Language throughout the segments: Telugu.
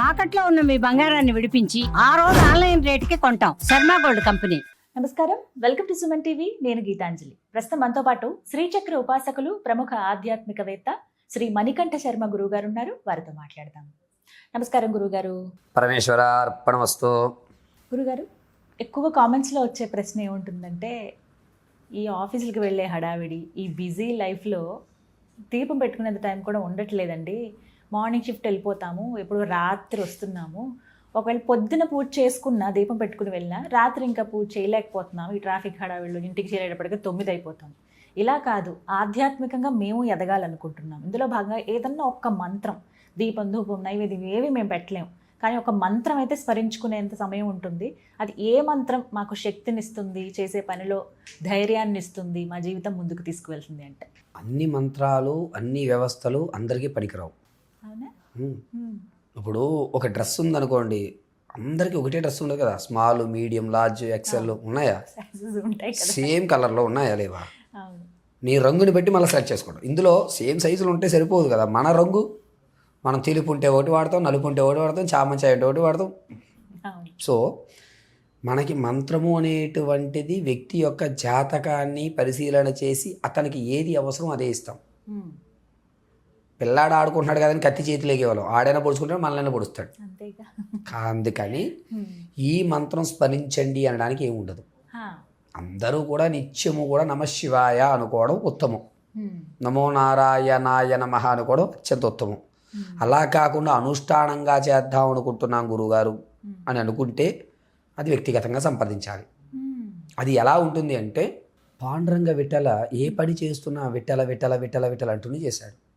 తాకట్లో ఉన్న మీ బంగారాన్ని విడిపించి ఆ రోజు ఆన్లైన్ రేటుకి కొంటాం. Sharma gold company. నమస్కారం. Welcome to Suman TV. నేను గీతాంజలి. ప్రస్తుతం మనతో పాటు శ్రీచక్ర ఉపాసకులు ప్రముఖ ఆధ్యాత్మికవేత్త శ్రీ మణికంఠ శర్మ గురువు గారు ఉన్నారు. వారితో మాట్లాడదాం. నమస్కారం గురుగారు పరమేశ్వర అర్పణమస్తు. గురుగారు ఎక్కువ కామెంట్స్లో వచ్చే ప్రశ్న ఏముంటుందంటే ఈ ఆఫీసులకి వెళ్ళే హడావిడి ఈ బిజీ లైఫ్లో దీపం పెట్టుకునేంత టైం కూడా ఉండట్లేదండి. మార్నింగ్ షిఫ్ట్ వెళ్ళిపోతాము ఎప్పుడు రాత్రి వస్తున్నాము. ఒకవేళ పొద్దున పూజ చేసుకున్నా దీపం పెట్టుకుని వెళ్ళినా రాత్రి ఇంకా పూజ చేయలేకపోతున్నాము. ఈ ట్రాఫిక్ హడావిళ్ళు ఇంటికి చేరేటప్పటికి తొమ్మిది అయిపోతాం ఇలా కాదు ఆధ్యాత్మికంగా మేము ఎదగాలనుకుంటున్నాం ఇందులో భాగంగా ఏదన్నా ఒక్క మంత్రం దీపం ధూపం నైవేద్యం ఏవి మేము పెట్టలేము. కానీ ఒక మంత్రం అయితే స్మరించుకునేంత సమయం ఉంటుంది. అది ఏ మంత్రం మాకు శక్తినిస్తుంది చేసే పనిలో ధైర్యాన్ని ఇస్తుంది మా జీవితం ముందుకు తీసుకువెళ్తుంది అంటే. అన్ని మంత్రాలు అన్ని వ్యవస్థలు అందరికీ పనికిరావు. ఇప్పుడు ఒక డ్రెస్ ఉందనుకోండి అందరికీ ఒకటే డ్రెస్ ఉండదు కదా. స్మాల్ మీడియం లార్జ్ ఎక్సెల్ ఉన్నాయా? సేమ్ కలర్లో ఉన్నాయా లేవా? నీ రంగుని బట్టి మళ్ళీ సెలెక్ట్ చేసుకోవడం. ఇందులో సేమ్ సైజులు ఉంటే సరిపోదు కదా. మన రంగు మనం తెలుపు ఉంటే ఒకటి వాడతాం నలుపు ఉంటే ఒకటి వాడతాం చామంచాయ అంటే ఒకటి వాడతాం. సో మనకి మంత్రము అనేటువంటిది వ్యక్తి యొక్క జాతకాన్ని పరిశీలన చేసి అతనికి ఏది అవసరం అదే ఇస్తాం. పిల్లాడు ఆడుకుంటున్నాడు కదని కత్తి చేతిలోకి ఇవ్వాలి ఆడైనా పొడుచుకుంటాడు మనల్ని పొడుస్తాడు అందుకని. ఈ మంత్రం స్మరించండి అనడానికి ఏమి ఉండదు. అందరూ కూడా నిత్యము కూడా నమ శివాయ అనుకోవడం ఉత్తమం. నమో నారాయణాయ నమ అనుకోవడం అత్యంత ఉత్తమం. అలా కాకుండా అనుష్ఠానంగా చేద్దాం అనుకుంటున్నాం గురువుగారు. అని అనుకుంటే అది వ్యక్తిగతంగా సంప్రదించాలి. అది ఎలా ఉంటుంది అంటే పాండురంగ విఠల ఏ పని చేస్తున్నా విఠల విఠల విఠల విఠల అంటూనే చేశాడు.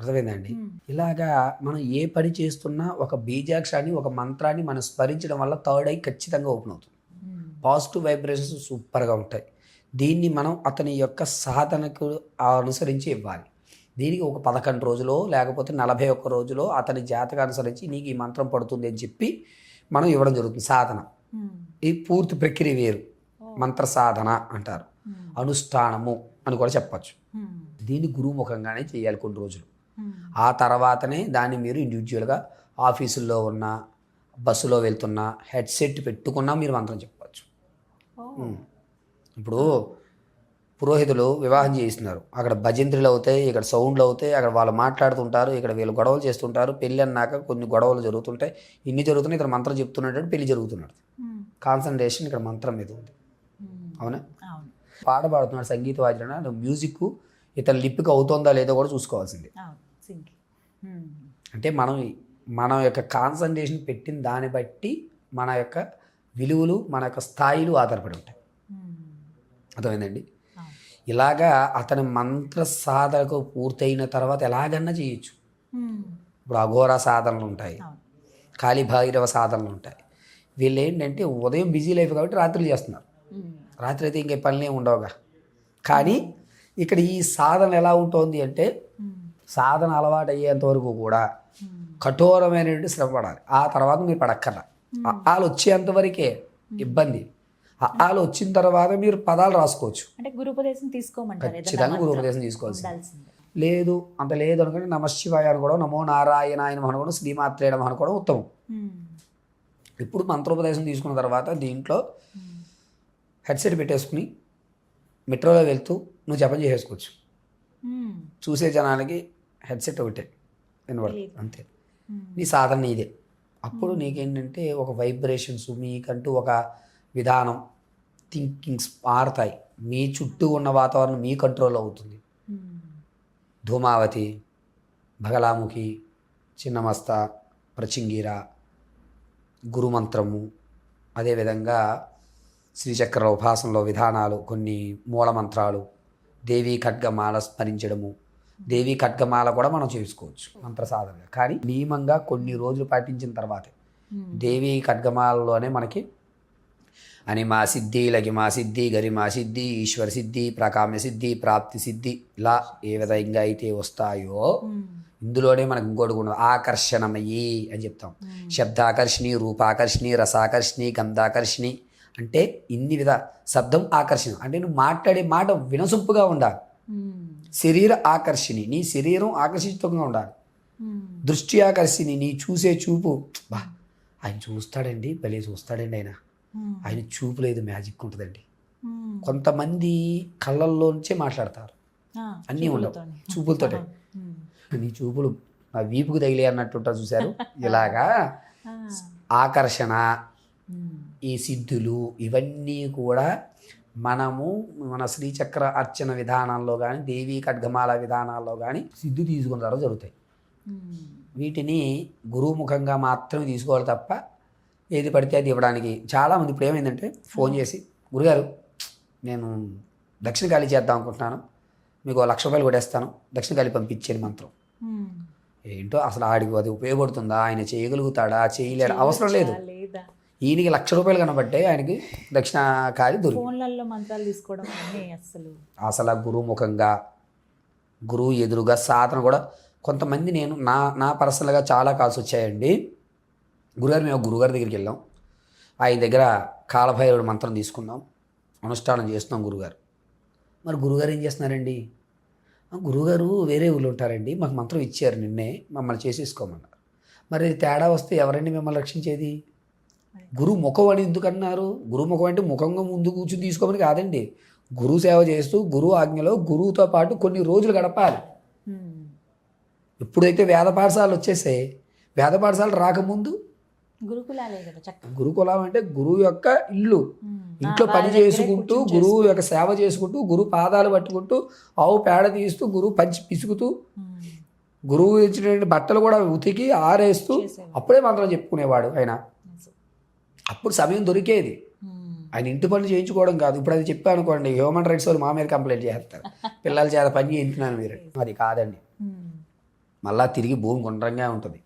అర్థమైందండి. ఇలాగా మనం ఏ పని చేస్తున్నా ఒక బీజాక్షరాన్ని ఒక మంత్రాన్ని మనం స్మరించడం వల్ల థర్డ్ ఐ ఖచ్చితంగా ఓపెన్ అవుతుంది. పాజిటివ్ వైబ్రేషన్స్ సూపర్గా ఉంటాయి దీన్ని మనం అతని యొక్క సాధనకు అనుసరించి ఇవ్వాలి దీనికి ఒక పదకొండు రోజులో లేకపోతే నలభై ఒక్క రోజులో అతని జాతక అనుసరించి నీకు ఈ మంత్రం పడుతుంది అని చెప్పి మనం ఇవ్వడం జరుగుతుంది సాధన. ఈ పూర్తి ప్రక్రియ వేరు. మంత్ర సాధన అంటారు. అనుష్ఠానము అని కూడా చెప్పచ్చు. దీన్ని గురుముఖంగానే చేయాలి కొన్ని రోజులు. ఆ తర్వాతనే దాన్ని మీరు ఇండివిజువల్గా ఆఫీసుల్లో ఉన్న బస్సులో వెళ్తున్నా హెడ్సెట్ పెట్టుకున్నా మీరు మంత్రం. ఉమ్. ఇప్పుడు పురోహితులు వివాహం చేయిస్తున్నారు అక్కడ భజంత్రులు అవుతాయి ఇక్కడ సౌండ్లు అవుతాయి అక్కడ వాళ్ళు మాట్లాడుతుంటారు ఇక్కడ వీళ్ళు గొడవలు చేస్తుంటారు పెళ్ళి అన్నాక కొన్ని గొడవలు జరుగుతుంటాయి ఇన్ని జరుగుతున్నాయి ఇక్కడ మంత్రం చెప్తున్నాడు పెళ్ళి జరుగుతున్నాడు. కాన్సన్ట్రేషన్ ఇక్కడ మంత్రం మీద ఉంది. అవునా అవును పాట పాడుతున్నాడు సంగీత వాద్యం మ్యూజిక్ ఇతని లిప్కి అవుతుందా లేదో కూడా చూసుకోవాల్సింది. అంటే మనం మన యొక్క కాన్సన్ట్రేషన్ పెట్టిన దాన్ని బట్టి మన యొక్క విలువలు మన యొక్క స్థాయిలు ఆధారపడి ఉంటాయి. అర్థమైందండి? ఇలాగా అతని మంత్ర సాధనకు పూర్తయిన తర్వాత ఎలాగన్నా చేయొచ్చు. ఇప్పుడు అఘోర సాధనలు ఉంటాయి. అవును. కాళీ భైరవ సాధనలు ఉంటాయి. వీళ్ళు ఏంటంటే ఉదయం బిజీ లైఫ్ కాబట్టి రాత్రులు చేస్తున్నారు. రాత్రి అయితే ఇంకే పనులే ఉండవుగా. కానీ ఇక్కడ ఈ సాధన ఎలా ఉంటుంది అంటే. సాధన అలవాటు అయ్యేంత వరకు కూడా. కఠోరమైనటువంటి శ్రమ పడాలి ఆ తర్వాత మీరు పడక్కర్లా. ఆలు వచ్చేంత వరకే ఇబ్బంది. ఆలు వచ్చిన తర్వాత మీరు పదాలు రాసుకోవచ్చు. అంటే గురుపదేశం తీసుకోమంటారు ఖచ్చితంగా గురుపదేశం తీసుకోవాల్సింది. ఉండాల్సిందే. లేదు అంత లేదు అనుకుంటే నమ శివాయ అనుకోవడం నమో నారాయణ ఆయన అనుకోవడం శ్రీమాత్రే నమః అనుకోవడం ఉత్తమం. ఇప్పుడు మంత్రోపదేశం తీసుకున్న తర్వాత దీంట్లో. హెడ్సెట్ పెట్టేసుకుని మెట్రోలో వెళ్తూ నువ్వు జపం చేసేసుకోవచ్చు. చూసే జనాలకి హెడ్సెట్ ఒకటే వినబడదు. అంతే. నీ సాధన నీదే అప్పుడు నీకేంటంటే ఒక వైబ్రేషన్స్ మీకంటూ ఒక విధానం థింకింగ్స్ మారుతాయి మీ చుట్టూ ఉన్న వాతావరణం మీ కంట్రోల్ అవుతుంది. ధూమావతి భగలాముఖి చిన్నమస్త ప్రచింగిర గురుమంత్రము అదేవిధంగా శ్రీచక్ర ఉపాసనలో విధానాలు కొన్ని మూలమంత్రాలు దేవీ ఖడ్గమాల స్మరించడము దేవీ ఖడ్గమాల కూడా మనం చేసుకోవచ్చు మంత్ర సాధనగా కానీ నియమంగా కొన్ని రోజులు పాటించిన తర్వాతే మ్మ్. దేవీ ఖడ్గమాలలోనే మనకి అని మా సిద్ధి లగిమా సిద్ధి గరిమా సిద్ధి ఈశ్వర సిద్ధి ప్రకామ్య సిద్ధి ప్రాప్తి సిద్ధి ఇలా ఏ విధంగా అయితే వస్తాయో మ్మ్. ఇందులోనే మనకు ఇంకోటి కూడా ఉన్నది. ఆకర్షణమయ్యి అని చెప్తాం మ్మ్. శబ్దాకర్షణి రూపాకర్షణి రసాకర్షణి గంధాకర్షణి అంటే ఇన్ని విధ శబ్దం ఆకర్షణ. అంటే నువ్వు మాట్లాడే మాట వినసొంపుగా ఉండాలి. శరీర ఆకర్షణి. నీ శరీరం ఆకర్షితంగా ఉండాలి. దృష్టి ఆకర్షిని నీ చూసే చూపు. బా ఆయన చూస్తాడండి. భలే చూస్తాడండి ఆయన. ఆయన చూపు లేదు మ్యాజిక్ ఉంటుందండి. కొంతమంది కళ్ళల్లోంచే మాట్లాడతారు. అన్నీ ఉండవు. చూపులతోటే. నీ చూపులు నా వీపుకు తగిలే అన్నట్టు ఉంటారు చూశారు. ఇలాగా ఆకర్షణ ఈ సిద్ధులు ఇవన్నీ కూడా మనము మన శ్రీచక్ర అర్చన విధానంలో కానీ దేవీ ఖడ్గమాల విధానాల్లో కానీ సిద్ధి తీసుకున్న తర్వాత జరుగుతాయి. వీటిని గురుముఖంగా మాత్రమే తీసుకోవాలి తప్ప ఏది పడితే అది ఇవ్వడానికి చాలామంది ఇప్పుడు ఏమైందంటే ఫోన్ చేసి గురుగారు నేను దక్షిణ కాళీ చేద్దాం అనుకుంటున్నాను. మీకు లక్ష రూపాయలు కొట్టేస్తాను దక్షిణ కాళీ పంపించేది మంత్రం. ఏంటో అసలు ఆడికి అది ఉపయోగపడుతుందా? ఆయన చేయగలుగుతాడా? చేయలేడా? అవసరం లేదా? ఈయనకి లక్ష రూపాయలు కనబట్టే ఆయనకి దక్షిణ కాళీ దొరికి ఫోన్లలో మంత్రాలు తీసుకోవడం అసలు అసలు గురుముఖంగా గురువు ఎదురుగా సాధన కూడా కొంతమంది నేను నా నా పర్సనల్గా చాలా కాల్స్ వచ్చాయండి. గురుగారు మేము గురుగారి దగ్గరికి వెళ్ళాం. ఆయన దగ్గర కాలభైరవుడు మంత్రం తీసుకున్నాం. అనుష్ఠానం చేస్తున్నాం గురుగారు. మరి గురుగారు ఏం చేస్తున్నారండి? "ఆ, గురుగారు వేరే ఊళ్ళో ఉంటారండి. మాకు మంత్రం ఇచ్చారు నిన్నే మమ్మల్ని చేసేసుకోమన్నారు. మరి తేడా వస్తే ఎవరండి మిమ్మల్ని రక్షించేది? గురు ముఖం అని ఎందుకన్నారు? గురు ముఖం అంటే ముఖంగా ముందు కూర్చుని తీసుకోమని కాదండి. గురు సేవ చేస్తూ గురువు ఆజ్ఞలో గురువుతో పాటు కొన్ని రోజులు గడపాలి. ఎప్పుడైతే వేద పాఠశాలలు వచ్చేసాయి వేద పాఠశాల రాకముందు గురుకులాలే అంటే గురువు యొక్క ఇల్లు. ఇంట్లో పని చేసుకుంటూ గురువు యొక్క సేవ చేసుకుంటూ గురువు పాదాలు పట్టుకుంటూ ఆవు పేడ తీస్తూ గురువు పంచి పిసుకుతూ గురువు ఇచ్చినటువంటి బట్టలు కూడా ఉతికి ఆరేస్తూ. అప్పుడే మంత్రం చెప్పుకునేవాడు ఆయన. అప్పుడు సమయం దొరికేది. ఆయన ఇంటి పనులు చేయించుకోవడం కాదు. ఇప్పుడు అది చెప్పాను అనుకోండి హ్యూమన్ రైట్స్ వాళ్ళు మా మీద కంప్లైంట్ చేస్తారు. పిల్లల చేత పని చేయించున్నాను మీరు. అది కాదండి. మళ్ళా తిరిగి భూమి గుండ్రంగా ఉంటుంది.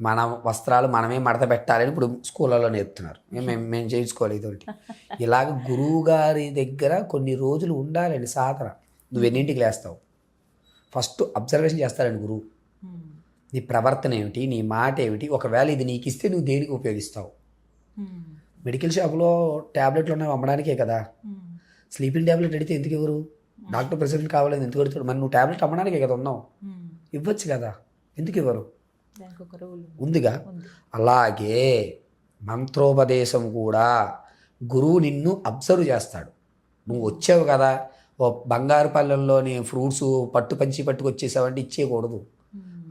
మన వస్త్రాలు మనమే మడత పెట్టాలని ఇప్పుడు స్కూళ్ళలో నేర్పుతున్నారు. మేము మేము- మేము చేయించుకోవాలి ఇదొకటి. ఇలాగ గురువు గారి దగ్గర కొన్ని రోజులు ఉండాలండి సాధన. నువ్వు ఎన్నింటికి లేస్తావు? ఫస్ట్ అబ్జర్వేషన్ చేస్తారండి గురువు. నీ ప్రవర్తన ఏమిటి? నీ మాట ఏమిటి? ఒకవేళ ఇది నీకు ఇస్తే నువ్వు దేనికి ఉపయోగిస్తావు? మెడికల్ షాప్లో ట్యాబ్లెట్లు ఉన్నాయి అమ్మడానికే కదా. స్లీపింగ్ ట్యాబ్లెట్ అడిగితే ఎందుకు ఇవ్వరు? డాక్టర్ ప్రెసిడెంట్ కావాలని ఎందుకు అడుగుతాడు? మరి నువ్వు ట్యాబ్లెట్ అమ్మడానికే కదా ఉన్నావు. ఇవ్వచ్చు కదా. ఎందుకు ఇవ్వరు? ఉందిగా? ఉంది అలాగే మంత్రోపదేశం కూడా గురువు నిన్ను అబ్జర్వ్ చేస్తాడు. నువ్వు వచ్చావు కదా. ఓ బంగారు పళ్ళెంలోని ఫ్రూట్స్ పట్టు పంచి పట్టుకొచ్చేసావంటే ఇచ్చేయకూడదు.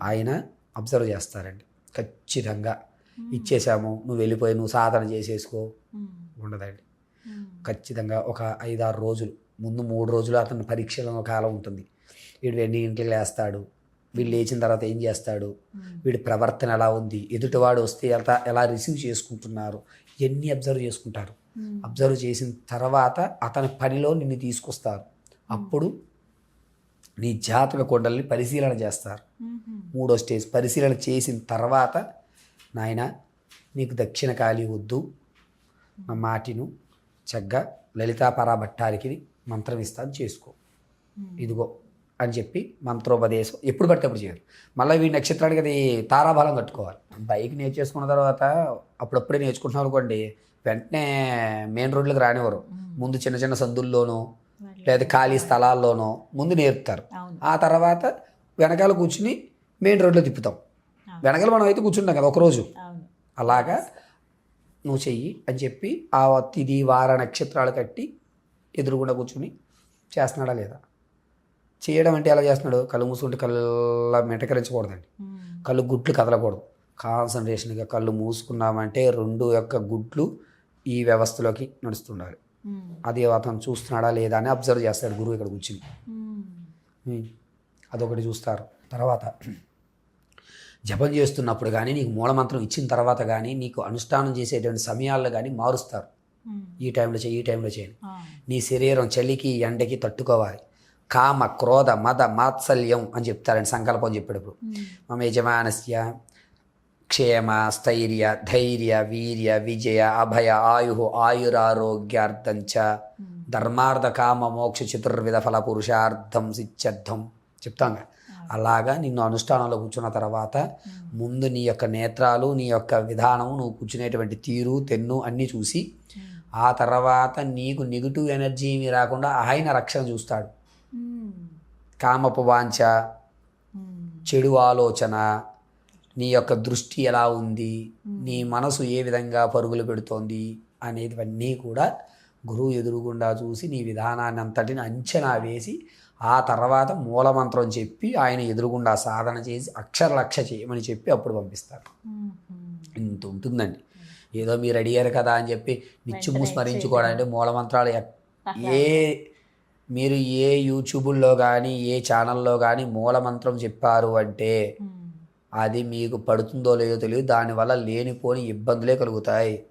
ఆయన అబ్జర్వ్ చేస్తారండి. ఖచ్చితంగా. ఇచ్చేసాము. నువ్వు వెళ్ళిపోయి నువ్వు సాధన చేసేసుకో. ఉండదండి. ఖచ్చితంగా ఒక ఐదారు రోజులు ముందు మూడు రోజులు అతని పరీక్షల కాలం ఉంటుంది. వీడు ఎన్ని ఇంటికి లేస్తాడు? వీడు లేచిన తర్వాత ఏం చేస్తాడు? వీడి ప్రవర్తన ఎలా ఉంది? ఎదుటివాడు వస్తే ఎలా ఎలా రిసీవ్ చేసుకుంటున్నారు? ఇవన్నీ అబ్జర్వ్ చేసుకుంటారు? అబ్జర్వ్ చేసిన తర్వాత అతని పనిలో నిన్ను తీసుకొస్తారు. అప్పుడు నీ జాతక కొండల్ని పరిశీలన చేస్తారు. మూడో స్టేజ్ పరిశీలన చేసిన తర్వాత నాయన నీకు దక్షిణ కాళీ వద్దు. నా మాటిను చక్కగా లలితా పరాభట్టారికి మంత్రం ఇస్తాను చేసుకో. ఇదిగో అని చెప్పి మంత్రోపదేశం ఎప్పుడు పడితే అప్పుడు చేయాలి. మళ్ళీ వీడి నక్షత్రానికి అది తారాబలం కట్టుకోవాలి. బైక్ నేర్చేసుకున్న తర్వాత అప్పుడప్పుడే నేర్చుకుంటున్నాం అనుకోండి వెంటనే మెయిన్ రోడ్లకు రానివ్వరు. ముందు చిన్న చిన్న సందుల్లోనూ లేదా ఖాళీ స్థలాల్లోనూ ముందు నేర్పుతారు. ఆ తర్వాత వెనకాల కూర్చుని మెయిన్ రోడ్లో తిప్పుతాం. వెనకాల మనం అయితే కూర్చుంటాం కదా ఒకరోజు. అలాగా నువ్వు చెయ్యి అని చెప్పి ఆ తిది వార నక్షత్రాలు కట్టి ఎదురుగుండా కూర్చుని చేస్తున్నాడా లేదా? చేయడం అంటే ఎలా చేస్తున్నాడు? కళ్ళు మూసుకుంటే కళ్ళ మెటకరించకూడదండి. కళ్ళు గుడ్లు కదలకూడదు. కాన్సన్ట్రేషన్గా కళ్ళు మూసుకున్నామంటే రెండు యొక్క గుడ్లు ఈ వ్యవస్థలోకి నడుస్తుండాలి. అది అతను చూస్తున్నాడా లేదా అని అబ్జర్వ్ చేస్తాడు గురువు ఇక్కడ కూర్చుని. అదొకటి చూస్తారు. తర్వాత జపం చేస్తున్నప్పుడు కానీ నీకు మూలమంత్రం ఇచ్చిన తర్వాత కానీ నీకు అనుష్ఠానం చేసేటువంటి సమయాల్లో కానీ మారుస్తారు. ఈ టైంలో చేయి ఈ టైంలో చేయండి నీ శరీరం చలికి ఎండకి తట్టుకోవాలి. కామ క్రోధ మద మాత్సల్యం అని చెప్తారండి సంకల్పం చెప్పేటప్పుడు. మమ యజమానస్య క్షేమ స్థైర్య ధైర్య వీర్య విజయ అభయ ఆయు ఆయురారోగ్యార్థం చ ధర్మార్థ కామ మోక్ష చతుర్విధ ఫల పురుషార్థం సిత్యర్థం చెప్తాం కదా. అలాగా నిన్ను అనుష్ఠానంలో కూర్చున్న తర్వాత ముందు నీ యొక్క నేత్రాలు నీ యొక్క విధానం నువ్వు కూర్చునేటువంటి తీరు తెన్ను అన్నీ చూసి ఆ తర్వాత నీకు నెగిటివ్ ఎనర్జీ ఏమీ రాకుండా ఆయన రక్షణ చూస్తాడు. కామపు వాంఛ చెడు ఆలోచన నీ యొక్క దృష్టి ఎలా ఉంది నీ మనసు ఏ విధంగా పరుగులు పెడుతోంది అనేటివన్నీ కూడా గురువు ఎదురుగుండా చూసి నీ విధానాన్ని అంతటిని అంచనా వేసి ఆ తర్వాత మూలమంత్రం చెప్పి ఆయన ఎదురుగుండా సాధన చేసి అక్షర లక్ష చేయమని చెప్పి అప్పుడు పంపిస్తారు. ఇంత ఉంటుందండి. ఏదో మీరు అడిగారు కదా అని చెప్పి నిత్యము స్మరించుకోవడానికి మూలమంత్రాలు ఎక్- ఏ మీరు ఏ యూట్యూబుల్లో కానీ ఏ ఛానల్లో కానీ మూలమంత్రం చెప్పారు అంటే అది మీకు పడుతుందో లేదో తెలియదు. దానివల్ల లేనిపోని ఇబ్బందులే కలుగుతాయి.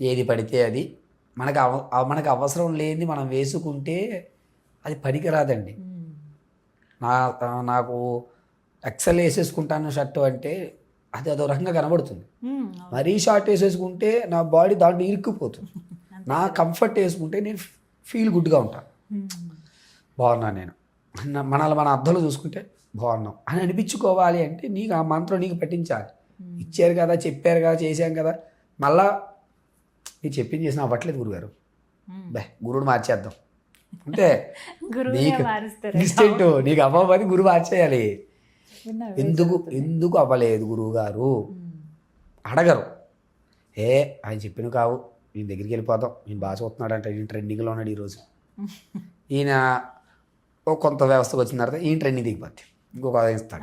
ఏది పడితే అది. మనకు అవ మనకు అవసరం లేనిది మనం వేసుకుంటే అది పనికిరాదండి. నా నాకు ఎక్సెల్ వేసేసుకుంటాను షర్టు అంటే అది అదో రకంగా కనబడుతుంది. మరీ షార్ట్ వేసేసుకుంటే నా బాడీ దాంట్లో ఇరుక్కుపోతుంది. నా కంఫర్ట్ వేసుకుంటే నేను ఫీల్ గుడ్గా ఉంటాను బాగున్నాను నేను. మనల్ని మన అర్థంలో చూసుకుంటే బాగున్నాం. అని అనిపించుకోవాలి అంటే నీకు ఆ మంత్రం నీకు పట్టించాలి ఇచ్చారు కదా చెప్పారు కదా చేశాం కదా. మళ్ళా నీకు చెప్పింది చేసిన అవ్వట్లేదు గురుగారు. బే గురువుని మార్చేద్దాం. అంటే నీకు. ఇన్స్టెంట్ నీకు అవ్వబోది గురువు మార్చేయాలి. ఎందుకు ఎందుకు అవ్వలేదు గురువు గారు అడగరు. ఏ ఆయన చెప్పిన కావు. ఈయన దగ్గరికి వెళ్ళిపోదాం. ఈయన బాగా చూస్తున్నాడంట. ఈయన ట్రెండింగ్లో ఉన్నాడు ఈరోజు. ఈయన ఓ కొంత వ్యవస్థకు వచ్చిన తర్వాత ఈయన ట్రెండింగ్ దిగిపోద్ది ఇంకొక ఇస్తాడు.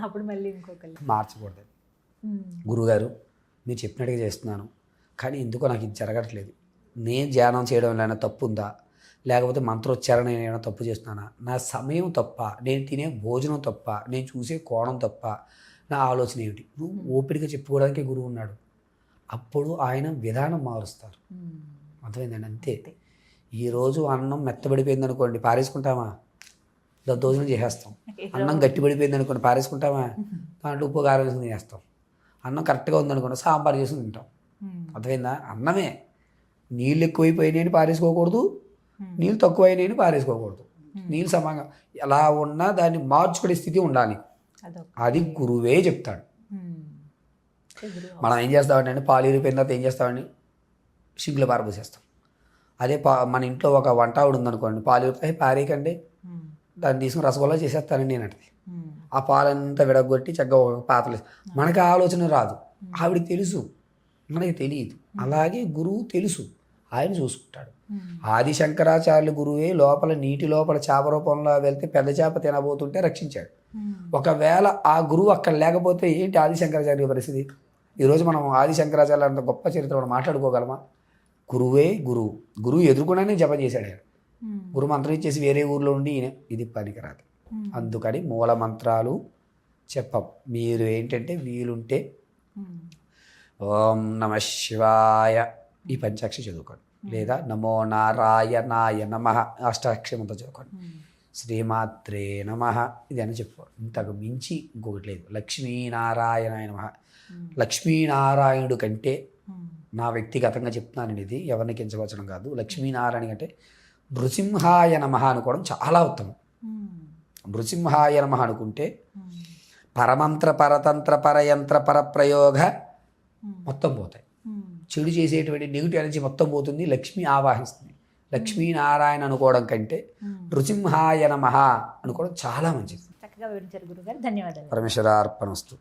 మార్చకూడదు. గురువుగారు మీరు చెప్పినట్టుగా చేస్తున్నాను. కానీ ఎందుకో నాకు ఇది జరగట్లేదు. నేను ధ్యానం చేయడం ఏమైనా తప్పు ఉందా? లేకపోతే మంత్రోచ్చారణ ఏమైనా తప్పు చేస్తున్నానా? నా సమయం తప్ప నేను తినే భోజనం తప్ప నేను చూసే కోణం తప్ప నా ఆలోచన ఏమిటి? నువ్వు ఓపిడిగా చెప్పుకోవడానికి గురువు ఉన్నాడు. అప్పుడు ఆయన విధానం మారుస్తారు. అర్థమైందండి? అంతే. ఈరోజు అన్నం మెత్తబడిపోయింది అనుకోండి పారేసుకుంటామా? దద్దోజనం చేసేస్తాం. అన్నం గట్టిపడిపోయింది అనుకోండి పారేసుకుంటామా? దాంట్లో ఉప్పు కారం తినేస్తాం అన్నం కరెక్ట్గా ఉందనుకోండి సాంబార్ చేసుకుని తింటాం. అర్థమైందా? అన్నమే. నీళ్ళు ఎక్కువైపోయినాయని పారేసుకోకూడదు. నీళ్ళు తక్కువైనాయని పారేసుకోకూడదు. నీళ్ళు సమంగా ఎలా ఉన్నా దాన్ని మార్చుకునే స్థితి ఉండాలి. అది గురువే చెప్తాడు. మనం ఏం చేస్తామంటే అండి పాలు ఇరిపోయిన తర్వాత ఏం చేస్తామండి? సింకులో పారబోసేస్తాం అదే పా మన ఇంట్లో ఒక వంట ఆవిడ ఉందనుకోండి పాలు ఇరిపోయి పారేయకండి. దాన్ని తీసుకుని రసగుల్లా చేసేస్తానండి నేను అంటే ఆ పాలంతా విడగొట్టి చక్కగా ఒక పాత్రలు మనకి ఆలోచన రాదు. ఆవిడకి తెలుసు. మనకి తెలియదు అలాగే గురువు తెలుసు. ఆయన చూసుకుంటాడు. ఆది శంకరాచార్యులు గురువే లోపల నీటి లోపల చేప రూపంలో వెళ్తే పెద్ద చేప తినబోతుంటే రక్షించాడు. ఒకవేళ ఆ గురువు అక్కడ లేకపోతే ఏంటి ఆది శంకరాచార్య పరిస్థితి? ఈరోజు మనం ఆది శంకరాచార్య అంత గొప్ప చరిత్ర మనం మాట్లాడుకోగలమా? గురువే గురువు. గురువు ఎదుర్కొనే జపం చేశాడు ఆయన. గురు మంత్రం ఇచ్చేసి వేరే ఊర్లో ఉండి ఈయన ఇది పనికిరాదు. అందుకని మూల మంత్రాలు చెప్పం. మీరు ఏంటంటే వీలుంటే ఓం నమ శివాయ. ఈ పంచాక్షి చదువుకోండి. లేదా నమో నారాయణాయ నమ అష్టాక్షమంతో చదువుకోండి. శ్రీమాత్రే నమ ఇది అని చెప్పుకోండి. ఇంతకు మించి ఇంకొకటి లేదు. లక్ష్మీనారాయణాయ నమ. లక్ష్మీనారాయణుడు కంటే నా వ్యక్తిగతంగా చెప్తున్నాను ఇది. ఎవరిని కించవచ్చడం కాదు. లక్ష్మీనారాయణ కంటే నృసింహాయ నమ అనుకోవడం చాలా ఉత్తమం. నృసింహాయ నమ అనుకుంటే పరమంత్ర పరతంత్ర పరయంత్ర పరప్రయోగ మొత్తం పోతాయి. చెడు చేసేటువంటి నెగిటివ్ ఎనర్జీ మొత్తం పోతుంది లక్ష్మి ఆవాహిస్తుంది. లక్ష్మీనారాయణ అనుకోవడం కంటే నృసింహాయ నమ అనుకోవడం చాలా మంచిది. చక్కగా వివరించారు గురుగారు. ధన్యవాదాలు. పరమేశ్వరార్పణస్తు